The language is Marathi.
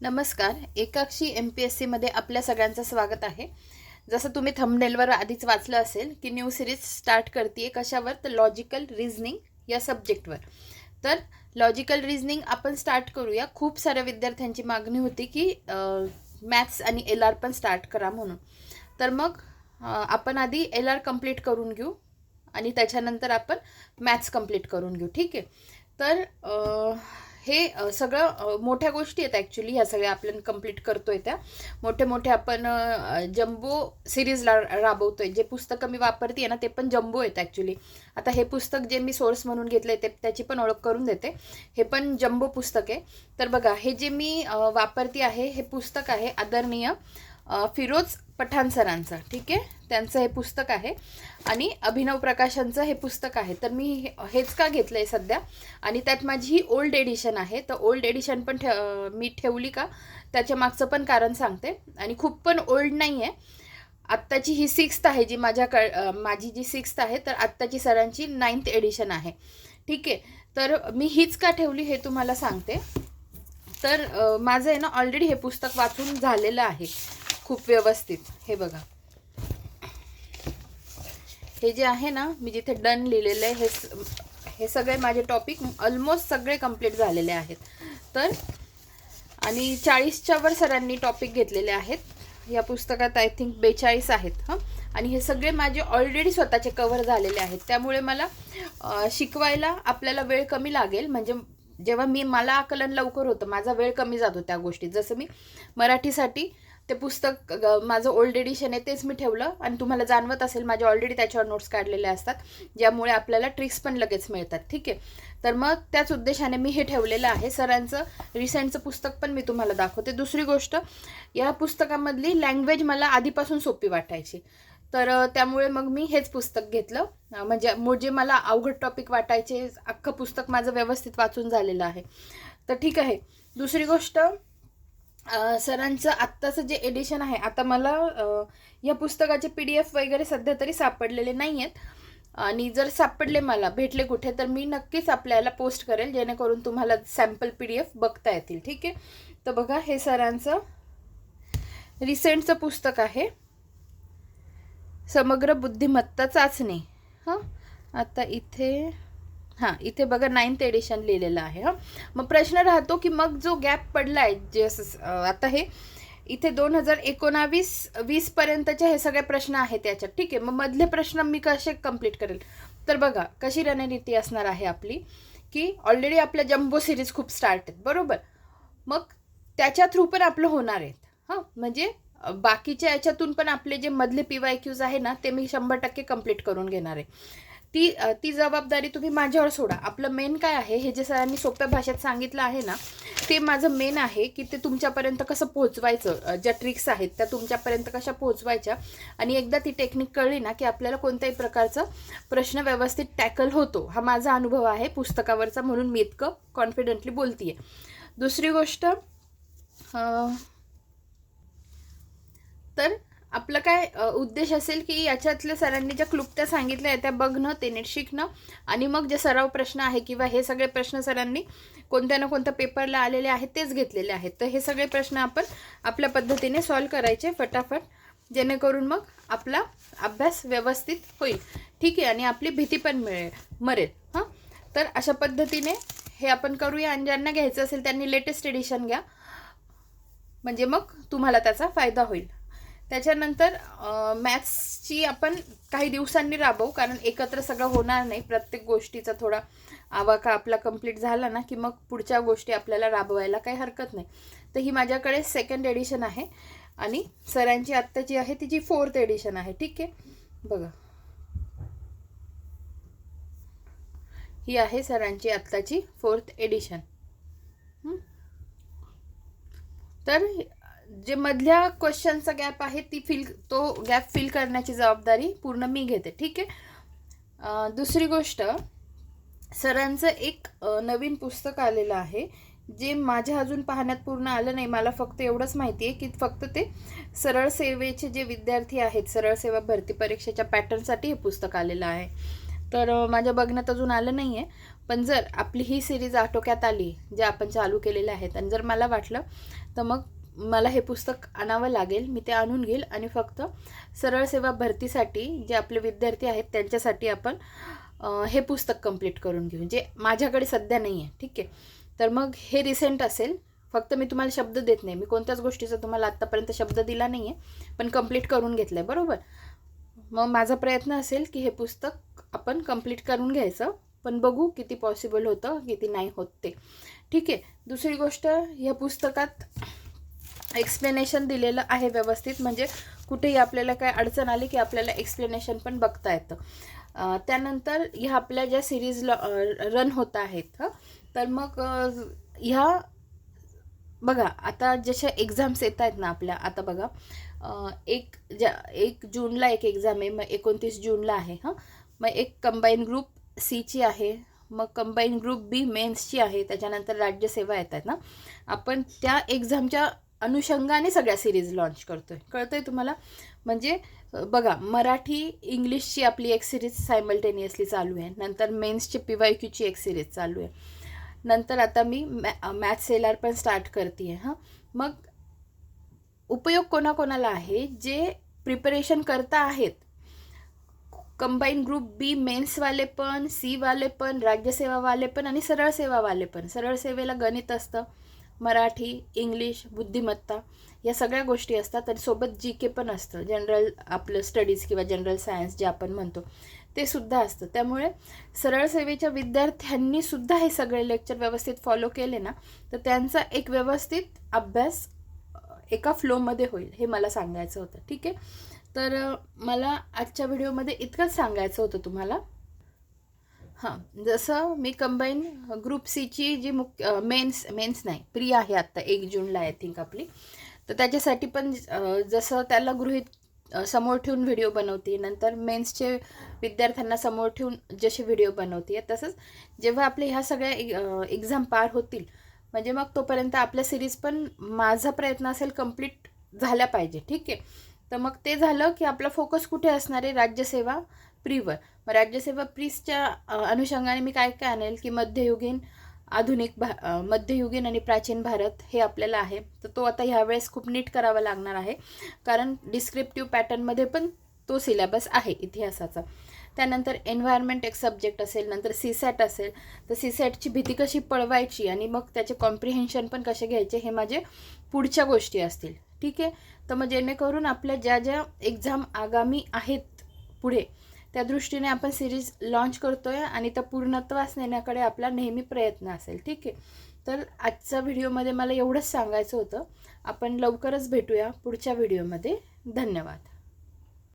नमस्कार. एकाक्षी एम पी एस सीमध्ये आपल्या सगळ्यांचं स्वागत आहे. जसं तुम्ही थंबनेलवर आधीच वाचलं असेल की न्यू सिरीज स्टार्ट करते कशावर? तर लॉजिकल रिझनिंग या सब्जेक्टवर तर लॉजिकल रिझनिंग आपण स्टार्ट करूया. खूप साऱ्या विद्यार्थ्यांची मागणी होती की मॅथ्स आणि एल आर पण स्टार्ट करा म्हणून. तर मग आपण आधी एल आर कंप्लीट करून घेऊ आणि त्याच्यानंतर आपण मॅथ्स कंप्लीट करून घेऊ. ठीक आहे? तर हे सगळं मोठ्या गोष्टी आहेत ॲक्च्युली ह्या सगळ्या आपण कंप्लीट करतोय त्या. मोठे मोठे आपण जम्बो सिरीजला राबवतोय. जे पुस्तकं मी वापरते ना ते पण जम्बो आहेत ॲक्च्युली आता हे पुस्तक जे मी सोर्स म्हणून घेतलंय ते त्याची पण ओळख करून देते. हे पण जम्बो पुस्तक आहे. तर बघा हे जे मी वापरते आहे हे पुस्तक आहे आदरणीय फिरोज पठाण सरांचं ठीक आहे? त्यांचं हे पुस्तक आहे. आणि अभिनव प्रकाशांचं हे पुस्तक आहे. तर मी हे- हेच का घेतलं आहे सध्या? आणि त्यात माझी ही ओल्ड एडिशन आहे. तर ओल्ड एडिशन पण ठे मी ठेवली का? त्याच्या मागचं पण कारण सांगते. आणि खूप पण ओल्ड नाही आहे आत्ताची ही सिक्स्थ आहे जी माझ्या माझी जी सिक्स्थ आहे तर आत्ताची सरांची नाईन्थ एडिशन आहे. ठीक आहे? तर मी हीच का ठेवली हे तुम्हाला सांगते. तर माझं आहे ना ऑलरेडी हे पुस्तक वाचून झालेलं आहे. खूप व्यवस्थित. हे बघा. हे जे आहे ना मी जिथे डन लिहिलेलं आहे हे हे सगळे माझे टॉपिक ऑलमोस्ट सगळे कंप्लीट झालेले आहेत. तर आणि चाळीसच्या वर सरांनी टॉपिक घेतलेले आहेत. या पुस्तकात आय थिंक बेचाळीस आहेत हां. आणि हे सगळे माझे ऑलरेडी स्वतःचे कव्हर झालेले आहेत. त्यामुळे मला शिकवायला आपल्याला वेळ कमी लागेल. म्हणजे जेव्हा मी मला आकलन लवकर होतं माझा वेळ कमी जातो त्या गोष्टीत. जसं मी मराठीसाठी ते पुस्तक ग- माझं ओल्ड एडिशन आहे तेच मी ठेवलं. आणि तुम्हाला जाणवत असेल माझे ऑलरेडी त्याच्यावर नोट्स काढलेले असतात. ज्यामुळे आपल्याला ट्रिक्स पण लगेच मिळतात. ठीक आहे? तर मग त्याच उद्देशाने मी हे ठेवलेलं आहे. सरांचं रिसेंटचं पुस्तक पण मी तुम्हाला दाखवते. दुसरी गोष्ट या पुस्तकामधली लँग्वेज मला आधीपासून सोपी वाटायची. तर त्यामुळे मग मी हेच पुस्तक घेतलं. म्हणजे जे मला अवघड टॉपिक वाटायचे अख्खं पुस्तक माझं व्यवस्थित वाचून झालेलं आहे. तर ठीक आहे. दुसरी गोष्ट सरांचं आत्ताचं जे एडिशन आहे आता मला या पुस्तकाचे पी डी एफ वगैरे सध्या तरी सापडलेले नाही आहेत आणि जर सापडले मला भेटले कुठे तर मी नक्कीच आपल्याला पोस्ट करेल जेणेकरून तुम्हाला सॅम्पल पी डी एफ बघता येतील ठीक आहे? तर बघा हे सरांचं रिसेंटचं पुस्तक आहे. समग्र बुद्धिमत्ता चाचणी. हां? आता इथे हां इथे बघा नाईन्थ एडिशन लिहिलेलं आहे हां. मग प्रश्न राहतो की मग जो गॅप पडला आहे जे आता हे इथे दोन हजार एकोणावीस वीसपर्यंतचे हे सगळे प्रश्न आहेत याच्यात ठीक आहे. मग मधले प्रश्न मी कसे कंप्लीट करेल? तर बघा कशी रणनीती असणार आहे आपली की ऑलरेडी आपल्या जम्बो सिरीज खूप स्टार्ट आहेत बरोबर? मग त्याच्या थ्रू पण आपलं होणार आहेत हां. म्हणजे बाकीच्या याच्यातून पण आपले जे मधले पी वाय क्यूज आहे ना ते मी शंभर टक्के कंप्लीट करून घेणार आहे. ती ती जबाबदारी तुम्ही माझ्यावर सोडा. आपलं मेन काय आहे हे जे सरांनी सोप्या भाषेत सांगितलं आहे ना ते माझं मेन आहे की ते तुमच्यापर्यंत कसं पोहोचवायचं ज्या ट्रिक्स आहेत त्या तुमच्यापर्यंत कशा पोहोचवायच्या. आणि एकदा ती टेक्निक कळली ना की आपल्याला कोणत्याही प्रकारचा प्रश्न व्यवस्थित टॅकल होतो. हा माझा अनुभव आहे पुस्तकावरचा म्हणून मी इतकं कॉन्फिडेंटली बोलतीये. दुसरी गोष्ट तर आपलं काय उद्देश असेल की याच्यातल्या सरांनी ज्या क्लुप्त्या सांगितल्या आहेत त्या बघणं ते नीट शिकणं. आणि मग जे सराव प्रश्न आहे किंवा हे सगळे प्रश्न सरांनी कोणत्या ना कोणत्या पेपरला आलेले आहेत तेच घेतलेले आहेत. तर हे सगळे प्रश्न आपण आपल्या पद्धतीने सॉल्व करायचे फटाफट जेणेकरून मग आपला अभ्यास व्यवस्थित होईल. ठीक आहे आणि आपली भीती पण मिळेल मरेल हां? तर अशा पद्धतीने हे आपण करूया. आणि ज्यांना घ्यायचं असेल त्यांनी लेटेस्ट एडिशन घ्या. म्हणजे मग तुम्हाला त्याचा फायदा होईल. त्याच्यानंतर मॅथ्सची आपण काही दिवसांनी राबवू कारण एकत्र सगळं होणार नाही. प्रत्येक गोष्टीचा थोडा आवाका आपला कंप्लीट झाला ना की मग पुढच्या गोष्टी आपल्याला राबवायला काही हरकत नाही. तर ही माझ्याकडे सेकंड एडिशन आहे आणि सरांची आत्ता जी आहे तिची फोर्थ एडिशन आहे. ठीक आहे? बघा. ही आहे सरांची आत्ताची फोर्थ एडिशन तर जे मधल्या क्वेश्चनचा गॅप आहे ती फिल तो गॅप फिल करण्याची जबाबदारी पूर्ण मी घेते ठीक आहे? दुसरी गोष्ट सरांचं एक नवीन पुस्तक आलेलं आहे जे माझ्या अजून पाहण्यात पूर्ण आलं नाही. मला फक्त एवढंच माहिती आहे की फक्त ते सरळ सेवेचे जे विद्यार्थी आहेत सरळ सेवा भरती परीक्षेच्या पॅटर्नसाठी हे पुस्तक आलेलं आहे. तर माझ्या बघण्यात अजून आलं नाही आहे पण जर आपली ही सिरीज आटोक्यात आली जे आपण चालू केलेले आहेत आणि जर मला वाटलं तर मग मला हे पुस्तक आणावं लागेल मी ते आणून घेईल आणि फक्त सरळ सेवा भरतीसाठी जे आपले विद्यार्थी आहेत त्यांच्यासाठी आपण हे पुस्तक कंप्लीट करून घेऊ जे माझ्याकडे सध्या नाही आहे ठीक आहे? तर मग हे रिसेंट असेल फक्त मी तुम्हाला शब्द देत नाही मी कोणत्याच गोष्टीचा तुम्हाला आत्तापर्यंत शब्द दिला नाही आहे पण कंप्लीट करून घेतलं आहे बरोबर? मग माझा प्रयत्न असेल की हे पुस्तक आपण कंप्लीट करून घ्यायचं पण बघू किती पॉसिबल होतं किती नाही होत ते. ठीक आहे? दुसरी गोष्ट ह्या पुस्तकात एक्सप्लेनेशन दिलेलं आहे व्यवस्थित. म्हणजे कुठेही आपल्याला काय अडचण आली की आपल्याला एक्सप्लेनेशन पण बघता येतं. त्यानंतर ह्या आपल्या ज्या सिरीज रन होत आहेत हं, तर मग ह्या बघा आता जशा एक्झाम्स येत आहेत ना आपल्या आता बघा एक ज्या एक जूनला एक एक्झाम आहे मग एकोणतीस जूनला आहे हां मग एक कंबाईन ग्रुप सीची आहे मग कंबाईन ग्रुप बी मेन्सची आहे त्याच्यानंतर राज्यसेवा येत आहेत ना. आपण त्या एक्झामच्या अनुषंगाने सगळ्या सिरीज लॉन्च करतोय. कळतंय तुम्हाला? म्हणजे बघा मराठी इंग्लिशची आपली एक सिरीज सायमल्टेनियसली चालू आहे. नंतर मेन्सची पी वाय क्यूची एक सिरीज चालू आहे. नंतर आता मी मॅ मॅथ्स एल पण स्टार्ट करते आहे हां. मग उपयोग कोणाकोणाला आहे? जे प्रिपरेशन करता आहेत. कंबाईन ग्रुप बी मेन्सवाले पण सीवाले पण राज्यसेवावाले पण आणि सरळ सेवावाले पण. सरळ सेवेला गणित असतं. मराठी इंग्लिश बुद्धिमत्ता या सगळ्या गोष्टी असतात आणि सोबत जी के पण असतं. जनरल आपलं स्टडीज किंवा जनरल सायन्स जे आपण म्हणतो ते सुद्धा असतं. त्यामुळे सरळ सेवेच्या विद्यार्थ्यांनी सुद्धा हे सगळे लेक्चर व्यवस्थित फॉलो केले ना तर त्यांचा एक व्यवस्थित अभ्यास एका फ्लोमध्ये होईल हे मला सांगायचं होतं. ठीक आहे? तर मला आजच्या व्हिडिओमध्ये इतकंच सांगायचं होतं तुम्हाला. हां जसं मी कंबाईन ग्रुप सीची जी मुख्य मेन्स मेन्स नाही प्री आहे आत्ता एक जूनला आय थिंक आपली. तर त्याच्यासाठी पण जसं त्याला गृहित समोर ठेवून व्हिडिओ बनवते नंतर मेन्सचे विद्यार्थ्यांना समोर ठेवून जसे व्हिडिओ बनवते तसंच जेव्हा आपले ह्या सगळ्या एक्झाम पार होतील म्हणजे मग तोपर्यंत आपल्या सिरीज पण माझा प्रयत्न असेल कंप्लीट झाल्या पाहिजे ठीक आहे. तर मग ते झालं की आपला फोकस कुठे असणार आहे? राज्यसेवा प्रीवर. मग राज्यसेवा प्रीसच्या अनुषंगाने मी काय काय आणेल की मध्ययुगीन आधुनिक भा मध्ययुगीन आणि प्राचीन भारत हे आपल्याला आहे. तर तो आता ह्यावेळेस खूप नीट करावा लागणार आहे. कारण डिस्क्रिप्टिव्ह पॅटर्नमध्ये पण तो सिलेबस आहे इतिहासाचा. त्यानंतर एन्व्हायरमेंट एक सब्जेक्ट असेल नंतर सीसॅट असेल. तर सीसॅटची भीती कशी पळवायची आणि मग त्याचे कॉम्प्रिहेन्शन पण कसे घ्यायचे हे माझे पुढच्या गोष्टी असतील. ठीक आहे? तर मग जेणेकरून आपल्या ज्या ज्या एक्झाम आगामी आहेत पुढे त्या दृष्टीने आपण सिरीज लॉन्च करतोय आणि त्या पूर्णत्वास नेण्याकडे आपला नेहमी प्रयत्न असेल. ठीक आहे? तर आजच्या व्हिडिओमध्ये मला एवढंच सांगायचं होतं. आपण लवकरच भेटूया पुढच्या व्हिडिओमध्ये. धन्यवाद.